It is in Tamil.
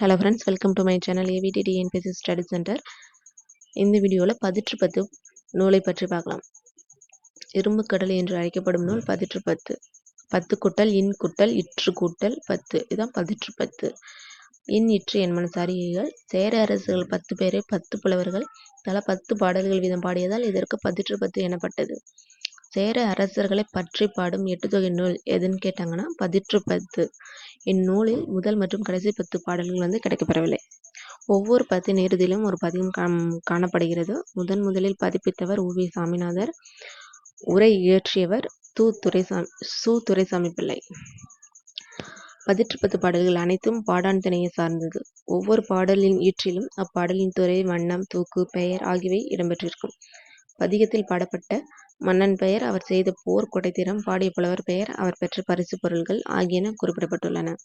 Hello friends welcome to my channel AVT TNPSC study centre இந்த வீடியோவில் பதிற்று பத்து நூலை பற்றி பார்க்கலாம். இரும்பு கடல் என்று அழைக்கப்படும் நூல் பதிற்று பத்து. பத்து குட்டல் இன் குட்டல் இற்று கூட்டல் பத்து. இதுதான் பதிற்று பத்து. இன் இற்று என்பன சாரிகைகள். சேர அரசுகள் பத்து பேரை பத்து புலவர்கள். தலா பத்து பாடல்கள் வீதம் பாடியதால் இதற்கு பதிற்று பத்து எனப்பட்டது. சேர அரசர்களை பற்றி பாடும் எட்டு தொகை நூல் எதுன்னு கேட்டாங்கன்னா பதிற்று பத்து இந்நூலில் முதல் மற்றும் கடைசி பத்து பாடல்கள் வந்து கிடைக்கப்பெறவில்லை. ஒவ்வொரு பத்தின் இறுதியிலும் ஒரு பதிகம் காணப்படுகிறது. முதன் முதலில் பதிப்பித்தவர் உ வி சாமிநாதர் உரை இயற்றியவர் து துரைசாமி சு துரைசாமி பிள்ளை. பதிற்று பத்து பாடல்கள் அனைத்தும் பாடான் திணையை சார்ந்தது. ஒவ்வொரு பாடலின் ஈற்றிலும் அப்பாடலின் துறை வண்ணம் தூக்கு பெயர் ஆகியவை இடம்பெற்றிருக்கும். பதிகத்தில் பாடப்பட்ட மன்னன் பெயர் அவர் செய்த போர் கொடைத்திறம் பாடிய புலவர் பெயர் அவர் பெற்ற பரிசு பொருள்கள் ஆகியன குறிப்பிடப்பட்டுள்ளன.